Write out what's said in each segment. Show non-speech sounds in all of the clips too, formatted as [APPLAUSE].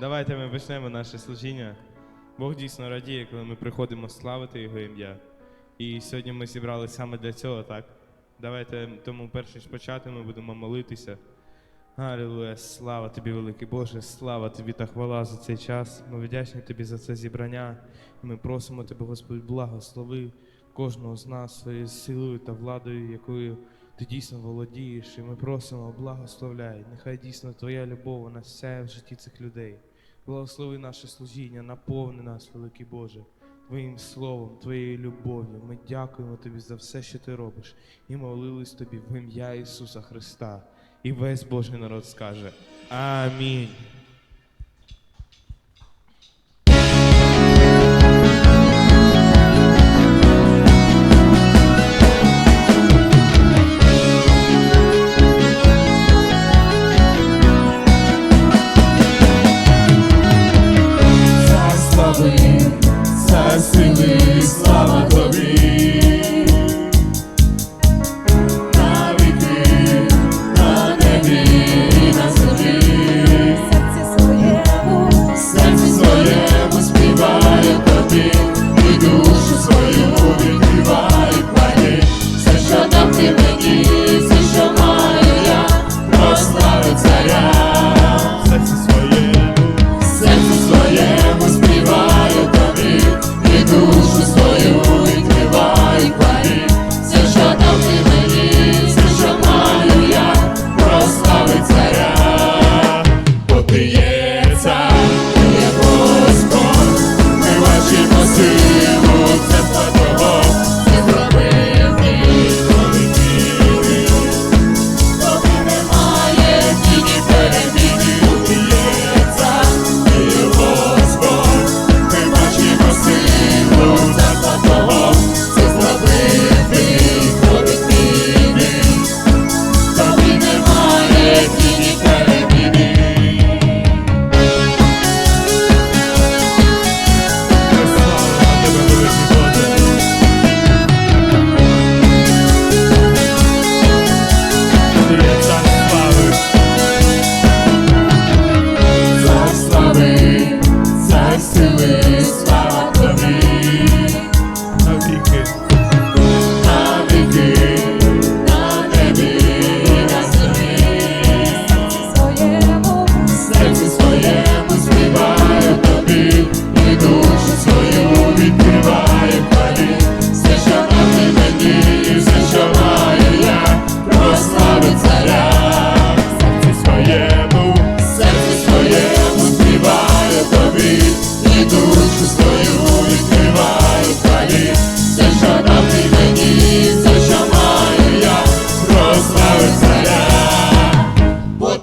Давайте ми почнемо наше служіння. Бог дійсно радіє, коли ми приходимо славити Його ім'я. І сьогодні ми зібралися саме для цього, так? Давайте тому перш ніж почати, ми будемо молитися. Алілуя, слава тобі, великий Боже, слава тобі та хвала за цей час. Ми вдячні тобі за це зібрання. І ми просимо тебе, Господь, благослови кожного з нас своєю силою та владою, якою ти дійсно володієш. І ми просимо, благословляй. Нехай дійсно твоя любов, вона сяє в житті цих людей. Благослови наше служіння, наповни нас, великий Боже, Твоїм словом, Твоєю любов'ю. Ми дякуємо Тобі за все, що ти робиш, і молились Тобі в ім'я Ісуса Христа. І весь Божий народ скаже Амінь.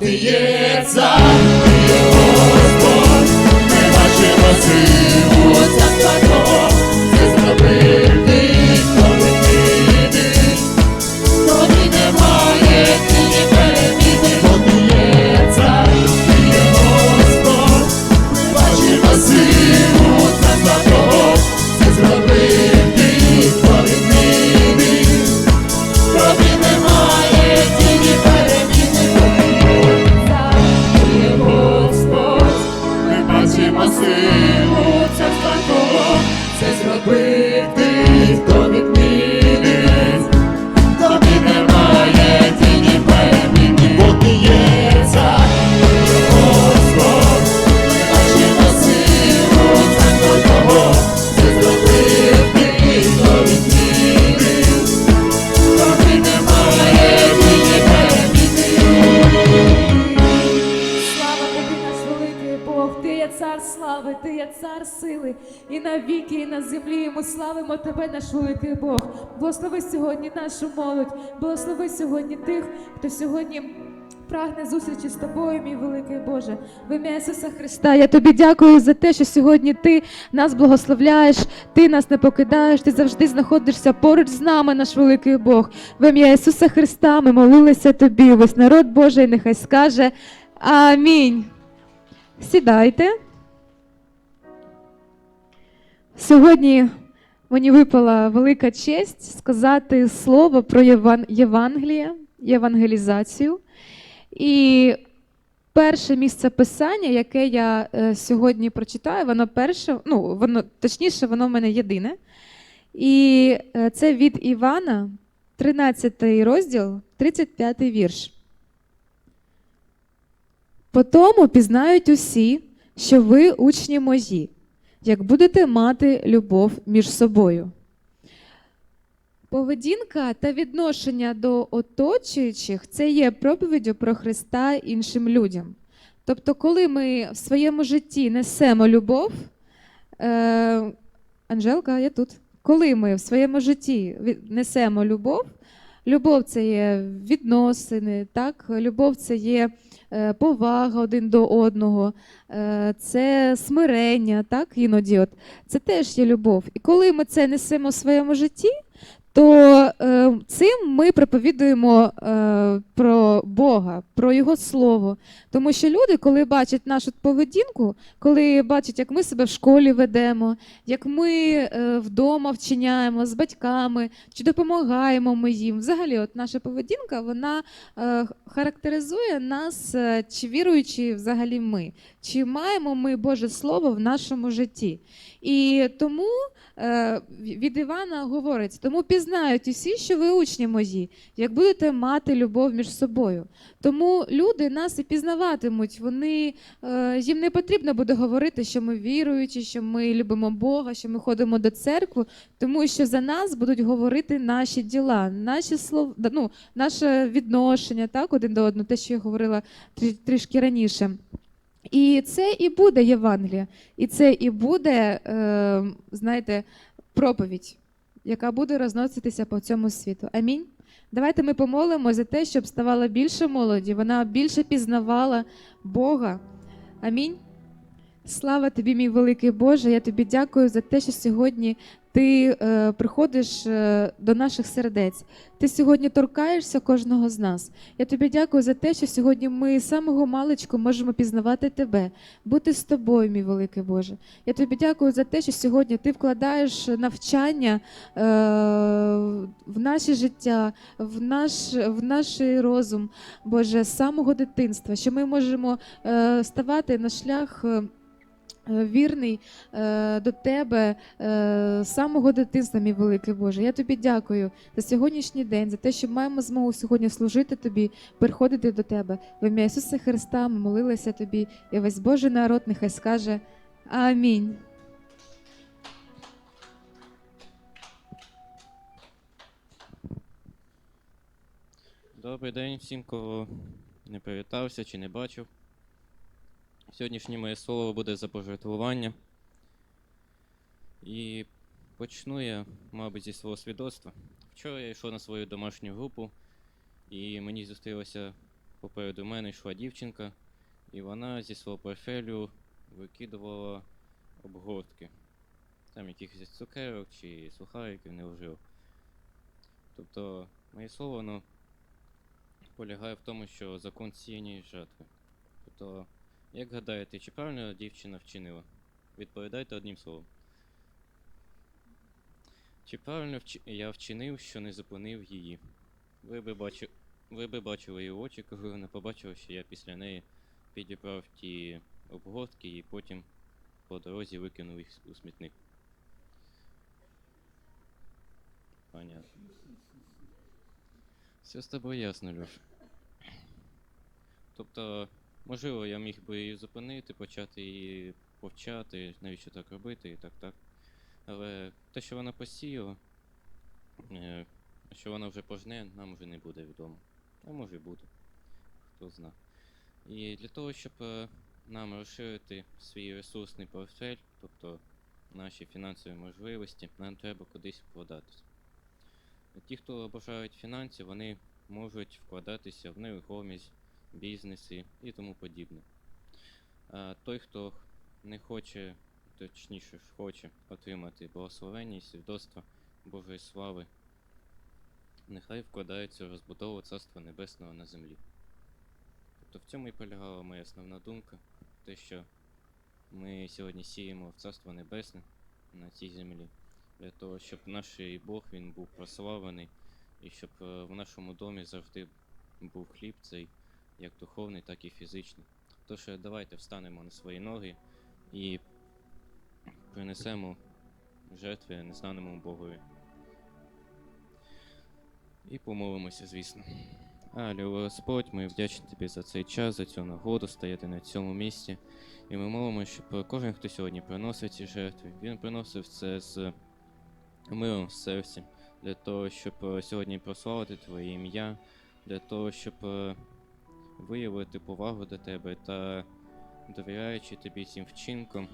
Ти великий Бог. Благослови сьогодні нашу молодь, благослови сьогодні тих, хто сьогодні. Прагне зустрічі з тобою, мій великий Боже, в ім'я Ісуса Христа. Я тобі дякую за те, що сьогодні ти нас благословляєш, ти нас не покидаєш, ти завжди знаходишся поруч з нами, наш великий Бог. В ім'я Ісуса Христа ми молилися тобі. Весь народ Божий нехай скаже Амінь. Сідайте. Сьогодні мені випала велика честь сказати слово про Єван... Євангеліє, євангелізацію. І перше місце писання, яке я е, сьогодні прочитаю, воно перше, ну, воно, точніше, воно в мене єдине. І е, це від Івана, 13 розділ, 35 вірш. По тому пізнають усі, що ви учні мої, як будете мати любов між собою. Поведінка та відношення до оточуючих це є проповіддю про Христа іншим людям. Тобто, коли ми в своєму житті несемо любов, е, Анжелка, я тут. Коли ми в своєму житті несемо любов, любов це є відносини, так? любов це є е, повага один до одного, е, це смирення, так? іноді. От. Це теж є любов. І коли ми це несемо в своєму житті, то е, цим ми проповідуємо е, про Бога, про Його Слово. Тому що люди, коли бачать нашу поведінку, коли бачать, як ми себе в школі ведемо, як ми е, вдома вчиняємо з батьками, чи допомагаємо ми їм. Взагалі, от наша поведінка вона характеризує нас, чи віруючи взагалі ми, чи маємо ми Боже Слово в нашому житті. І тому е, від Івана говорить: тому пізнають усі, що ви учні мої, як будете мати любов між собою. Тому люди нас і пізнаватимуть. Вони е, їм не потрібно буде говорити, що ми віруючі, що ми любимо Бога, що ми ходимо до церкви, тому що за нас будуть говорити наші діла, наші слова, ну, наше відношення так, один до одного, те, що я говорила трі- трішки раніше. І це і буде Євангелія, і це і буде, е, знаєте, проповідь, яка буде розноситися по цьому світу. Амінь. Давайте ми помолимо за те, щоб ставало більше молоді, вона більше пізнавала Бога. Амінь. Слава тобі, мій великий Боже. Я тобі дякую за те, що сьогодні ти е, приходиш е, до наших сердець. Ти сьогодні торкаєшся кожного з нас. Я тобі дякую за те, що сьогодні ми з самого маличку можемо пізнавати тебе, бути з тобою, мій великий Боже. Я тобі дякую за те, що сьогодні ти вкладаєш навчання е, в наше життя, в наш, в наш розум, Боже, з самого дитинства, що ми можемо е, ставати на шлях. Е, Вірний е, до тебе е, з самого дитинства, мій великий Боже. Я тобі дякую за сьогоднішній день, за те, що маємо змогу сьогодні служити тобі, приходити до тебе. В ім'я Ісуса Христа ми молилися тобі, і весь Божий народ нехай скаже Амінь. Добрий день всім, кого не привітався чи не бачив. Сьогоднішнє моє слово буде за пожертвування. І почну я, мабуть, зі свого свідоцтва. Вчора я йшов на свою домашню групу, і мені зустрілася попереду мене йшла дівчинка, і вона зі свого портфелю викидувала обгортки. Там якихось цукерок чи сухариків не вжив. Тобто, моє слово, воно полягає в тому, що закон сіяння і. Тобто, як гадаєте, чи правильно дівчина вчинила? Відповідайте одним словом. Чи правильно вчи- я вчинив, що не зупинив її? Ви би, бачи... Ви би бачили її очі, коли вона побачила, що я після неї підібрав ті обгортки і потім по дорозі викинув їх у смітник. Понятно. Все з тобою ясно, Льош. Тобто, можливо, я міг би її зупинити, почати її повчати, навіщо так робити і так так. Але те, що вона посіяла, е, що вона вже пожне, нам вже не буде відомо. А може і буде. Хто зна. І для того, щоб е, нам розширити свій ресурсний портфель, тобто наші фінансові можливості, нам треба кудись вкладатися. Ті, хто бажають фінансів, вони можуть вкладатися в нерухомість, бізнеси і тому подібне. А той, хто не хоче, точніше хоче отримати благословення і свідоцтва Божої слави, нехай вкладається в розбудову Царства Небесного на землі. Тобто в цьому і полягала моя основна думка, те, що ми сьогодні сіємо в Царство Небесне на цій землі для того, щоб наш Бог він був прославлений, і щоб е, в нашому домі завжди був хліб цей, як духовний, так і фізичний. Тож е, давайте встанемо на свої ноги і принесемо жертви незнаному Богові. І помолимося, звісно. Алло, Господь, ми вдячні тобі за цей час, за цю нагоду стояти на цьому місці. І ми молимо, щоб кожен, хто сьогодні приносив ці жертви, він приносив це з миром в серці, для того, щоб е, сьогодні прославити Твоє ім'я, для того, щоб е, виявити повагу до Тебе та, довіряючи Тобі цим вчинком,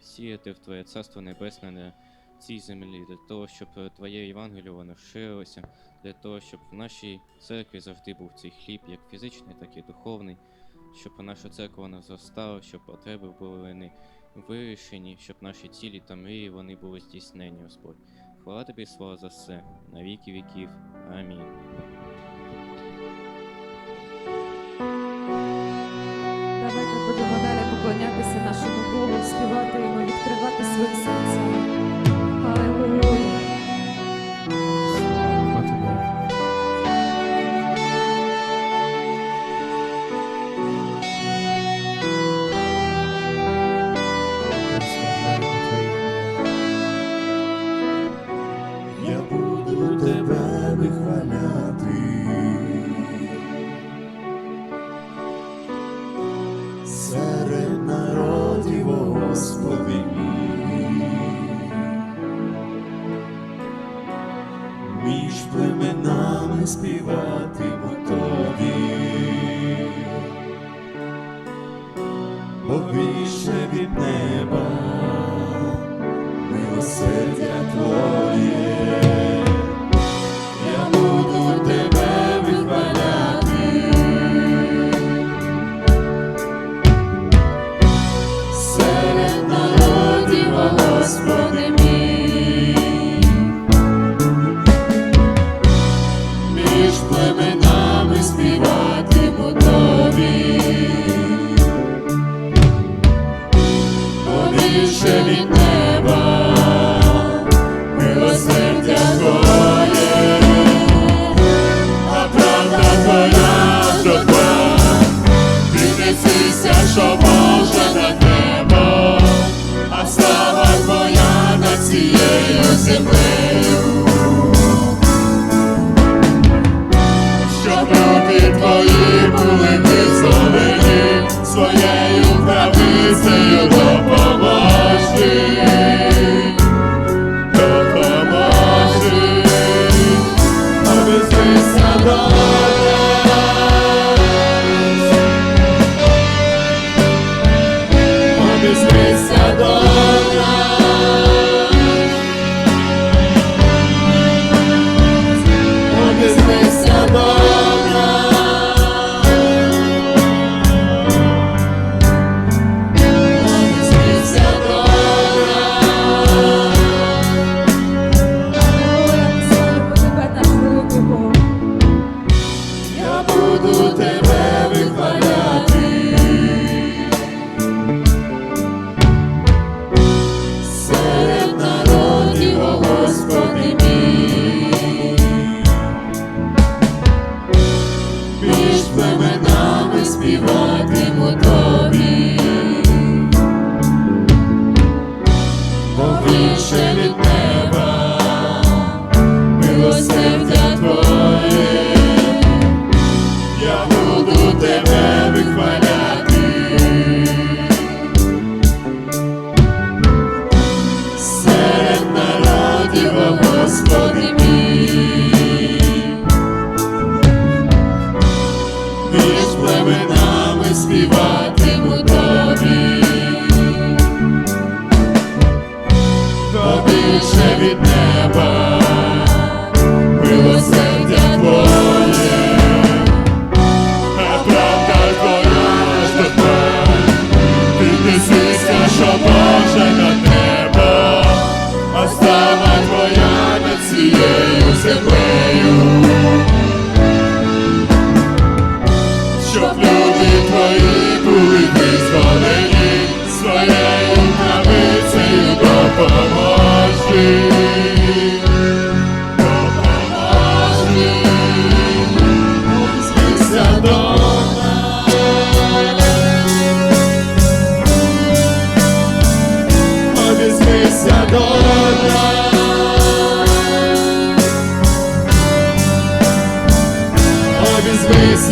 сіяти в Твоє Царство Небесне на цій землі, для того, щоб Твоє Євангеліє воно ширилося, для того, щоб в нашій церкві завжди був цей хліб, як фізичний, так і духовний, щоб наша церква вона зростала, щоб потреби були вони вирішені, щоб наші цілі та мрії вони були здійснені, Господь. Хвала тобі, слава за все, на віки віків. Амінь. Будемо далі поклонятися нашому Богу, співати йому, відкривати своє серце. Аллилуйя.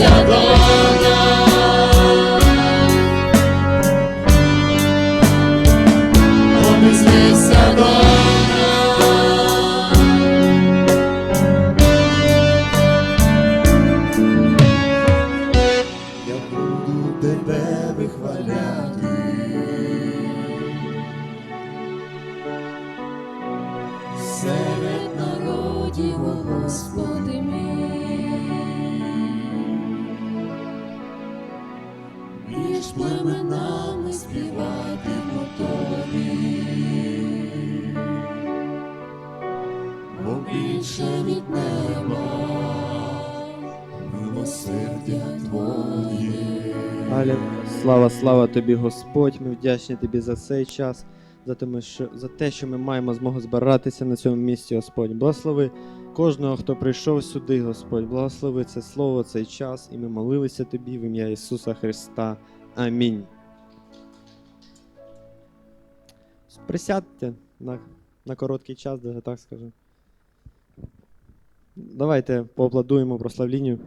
a glória. Слава, слава тобі, Господь. Ми вдячні тобі за цей час, за те, що, за те, що ми маємо змогу збиратися на цьому місці, Господь. Благослови кожного, хто прийшов сюди, Господь. Благослови це слово, цей час, і ми молилися тобі в ім'я Ісуса Христа. Амінь. Присядьте на, на короткий час, даже так скажу. Давайте поаплодуємо прославлінню.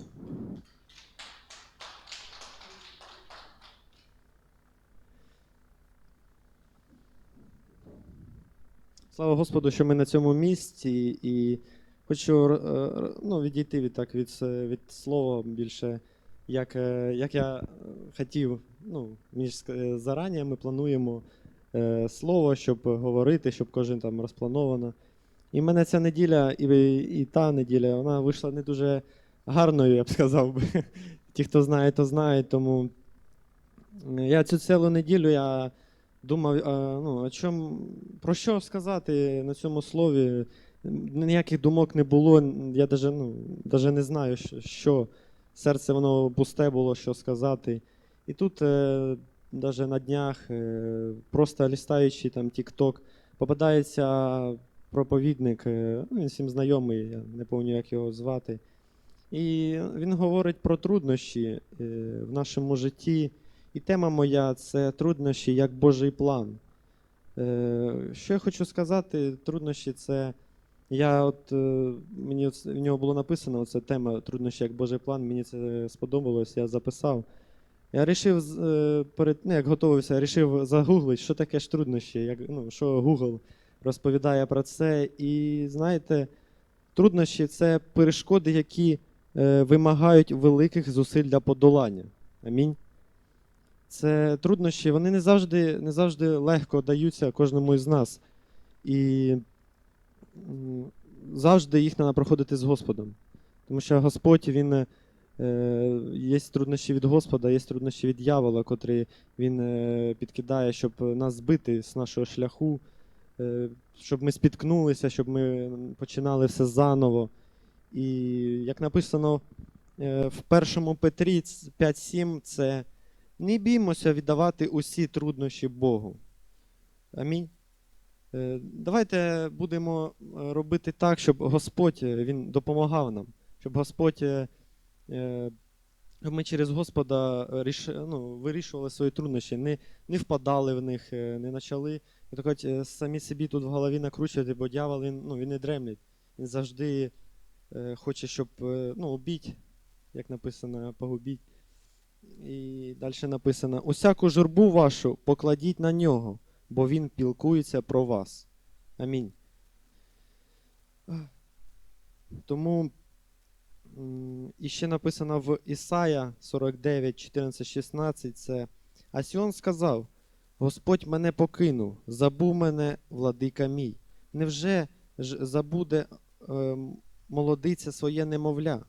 Слава Господу, що ми на цьому місці, і хочу е, е, ну, відійти від, так, від, від слова більше, як, е, як я е, хотів. Ну, між зарані ми плануємо е, слово, щоб говорити, щоб кожен там розплановано. І в мене ця неділя, і, і та неділя, вона вийшла не дуже гарною, я б сказав би. [LAUGHS] Ті, хто знає, то знають. Тому я цю цілу неділю я думав, а, ну, о чому, про що сказати на цьому слові. Ніяких думок не було. Я навіть ну, даже не знаю, що. Серце воно пусте було, що сказати. І тут, е, навіть на днях, е, просто лістаючи там TikTok, попадається проповідник, е, ну, він всім знайомий, я не пам'ятаю, як його звати. І він говорить про труднощі е, в нашому житті. І тема моя це труднощі як Божий план. Е, Що я хочу сказати, труднощі це. Я от, е, мені в нього було написано оця тема труднощі як Божий план, мені це сподобалось, я записав. Я вирішив, перед, ну, як готувався, я вирішив загуглити, що таке ж труднощі, як, ну, що Google розповідає про це. І знаєте, труднощі це перешкоди, які е, вимагають великих зусиль для подолання. Амінь. Це труднощі, вони не завжди, не завжди легко даються кожному із нас. І завжди їх треба проходити з Господом. Тому що Господь, він е, є труднощі від Господа, є труднощі від дьявола, котрі він е, підкидає, щоб нас збити з нашого шляху, е, щоб ми спіткнулися, щоб ми починали все заново. І як написано е, в першому Петрі 5.7, це не біймося віддавати усі труднощі Богу. Амінь. Е, Давайте будемо е, робити так, щоб Господь е, Він допомагав нам, щоб Господь ми через Господа ріш, ну, вирішували свої труднощі, не, не впадали в них, не почали е, самі собі тут в голові накручувати, бо дьявол він, ну, він не дремлять. Він завжди хоче, щоб ну, убіть, як написано, погубіть. І далі написано: усяку журбу вашу покладіть на нього, бо він пілкується про вас. Амінь. Тому і ще написано в Ісая 49, 14, 16 це А Сіон сказав: Господь мене покинув, забув мене, владика мій. Невже ж забуде е, молодиця своє немовля?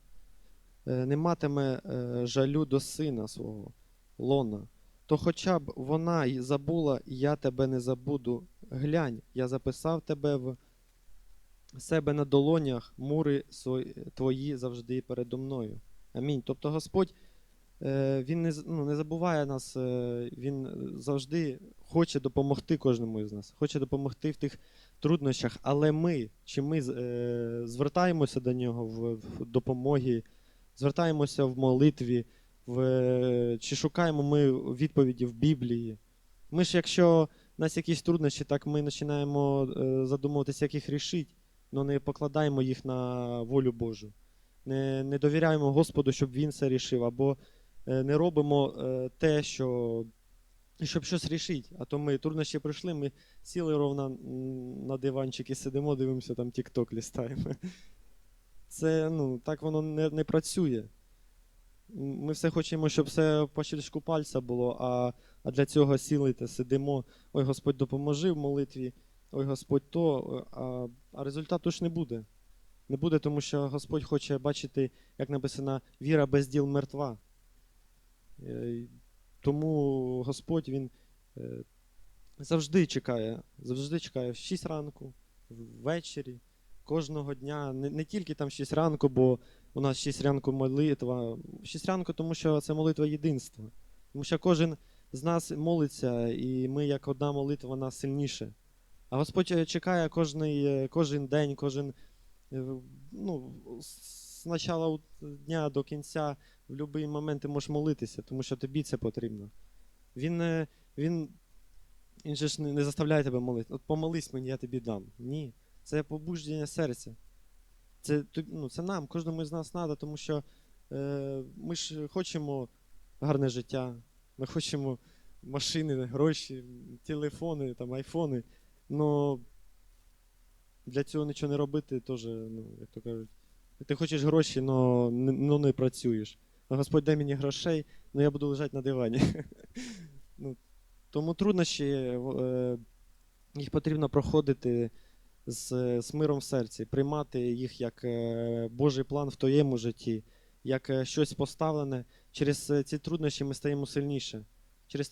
Е, не матиме е, жалю до сина свого, лона, то хоча б вона й забула, я тебе не забуду. Глянь, я записав тебе в себе на долонях, мури твої завжди передо мною. Амінь. Тобто Господь е, Він не, ну, не забуває нас, Він завжди хоче допомогти кожному із нас, хоче допомогти в тих труднощах, але ми, чи ми звертаємося до нього в допомогі, звертаємося в молитві, в, чи шукаємо ми відповіді в Біблії. Ми ж, якщо у нас якісь труднощі, так ми починаємо е, задумуватися, як їх рішити, але не покладаємо їх на волю Божу. Не, не довіряємо Господу, щоб Він це рішив, або е, не робимо е, те, що, щоб щось рішити. А то ми труднощі прийшли, ми сіли ровно на диванчики, сидимо, дивимося, там тік-ток лістаємо. Це ну, так воно не, не працює. Ми все хочемо, щоб все по щелчку пальця було, а, а для цього сіли та сидимо. Ой, Господь допоможи в молитві, ой, Господь то, а, а результату ж не буде. Не буде, тому що Господь хоче бачити, як написано, віра без діл мертва. Е, Тому Господь Він е, завжди чекає, завжди чекає в 6 ранку, ввечері, кожного дня. Не, не тільки там 6 ранку, бо у нас 6 ранку молитва. 6 ранку, тому що це молитва єдинства. Тому що кожен з нас молиться, і ми, як одна молитва, вона сильніше. А Господь е, чекає кожний, е, кожен день, кожен е, ну, з початку дня до кінця, в будь-який момент ти можеш молитися, тому що тобі це потрібно. Він, він, він же ж не заставляє тебе молити. От помолись мені, я тобі дам. Ні. Це побуждення серця. Це, ну, це нам, кожному з нас треба, тому що е, ми ж хочемо гарне життя, ми хочемо машини, гроші, телефони, там, айфони. Но для цього нічого не робити теж, ну, як то кажуть. Ти хочеш гроші, але ну, не працюєш. Господь дай мені грошей, але я буду лежати на дивані. [LAUGHS] ну, тому труднощі, е, їх потрібно проходити з, з миром в серці, приймати їх як е, Божий план в твоєму житті, як е, щось поставлене. Через е, ці труднощі ми стаємо сильніше. Через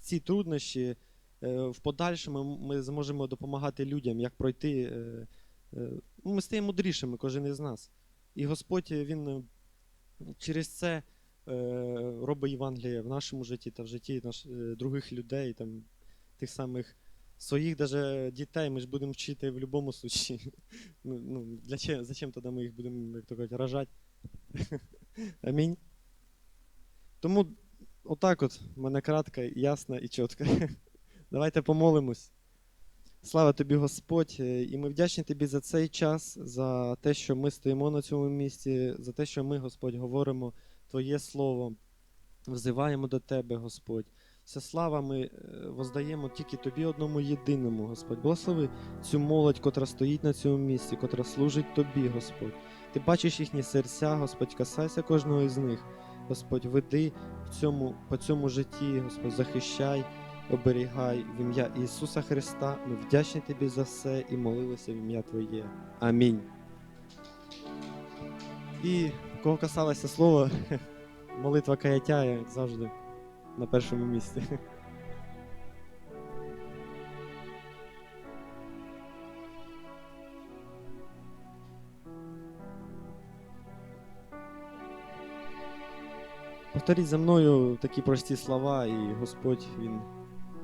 ці труднощі в подальшому ми зможемо допомагати людям, як пройти. ну, Ми стаємо мудрішими, кожен із нас. І Господь Він через це робить Євангеліє в нашому житті та в житті наш, е, других людей, там, тих самих своїх даже дітей ми ж будемо вчити в будь-якому случаї. Ну, для чого, зачем тоді ми їх будемо, як то кажуть, рожати? [LAUGHS] Амінь. Тому отак от, в мене кратко, ясно і чітко. [LAUGHS] Давайте помолимось. Слава тобі, Господь, е, і ми вдячні тобі за цей час, за те, що ми стоїмо на цьому місці, за те, що ми, Господь, говоримо Твоє Слово, взиваємо до Тебе, Господь. Вся слава ми е, воздаємо тільки Тобі одному єдиному, Господь. Благослови цю молодь, котра стоїть на цьому місці, котра служить Тобі, Господь. Ти бачиш їхні серця, Господь, касайся кожного із них. Господь, веди в цьому, по цьому житті, Господь, захищай, оберігай в ім'я Ісуса Христа. Ми вдячні Тобі за все і молилися в ім'я Твоє. Амінь. І кого касалося слова, [LAUGHS] молитва каяття, як завжди, на першому місці. Повторіть за мною такі прості слова, і Господь Він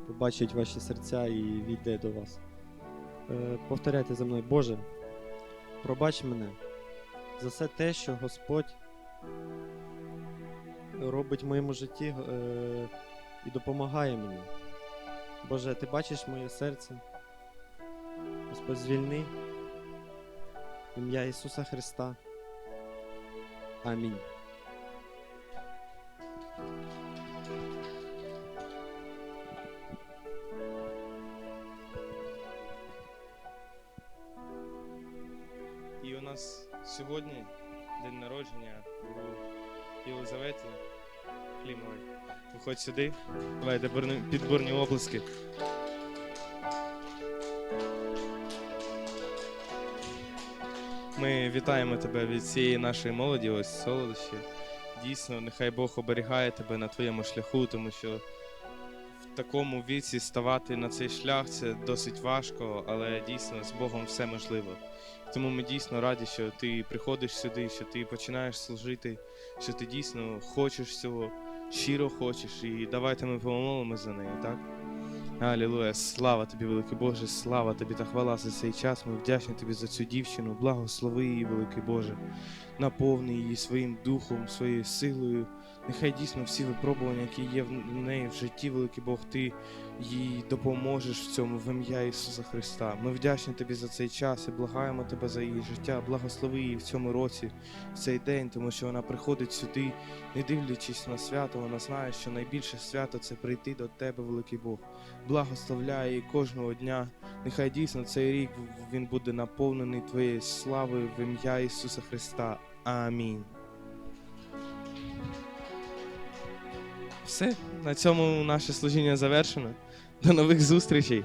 побачить ваші серця і війде до вас. Е, повторяйте за мною, Боже, пробач мене за все те, що Господь робить в моєму житті е, і допомагає мені. Боже, ти бачиш моє серце. Господь, звільни в ім'я Ісуса Христа. Амінь. І у нас сьогодні день народження у Єлизавети Клімової. Виходь сюди. Давайте підборні оплески. Ми вітаємо тебе від цієї нашої молоді, ось солодощі. Дійсно, нехай Бог оберігає тебе на твоєму шляху, тому що в такому віці ставати на цей шлях це досить важко, але дійсно з Богом все можливо. Тому ми дійсно раді, що ти приходиш сюди, що ти починаєш служити, що ти дійсно хочеш цього, щиро хочеш. І давайте ми помолимо за неї, так? Алілуя, слава тобі, великий Боже, слава тобі та хвала за цей час. Ми вдячні тобі за цю дівчину. Благослови її, великий Боже. Наповни її своїм духом, своєю силою. Нехай дійсно всі випробування, які є в неї в житті, великий Бог, ти їй допоможеш в цьому в ім'я Ісуса Христа. Ми вдячні тобі за цей час і благаємо тебе за її життя. Благослови її в цьому році, в цей день, тому що вона приходить сюди, не дивлячись на свято. Вона знає, що найбільше свято це прийти до тебе, великий Бог. Благословляє її кожного дня. Нехай дійсно цей рік він буде наповнений твоєю славою в ім'я Ісуса Христа. Амінь. Все, на цьому наше служіння завершено. До нових зустрічей.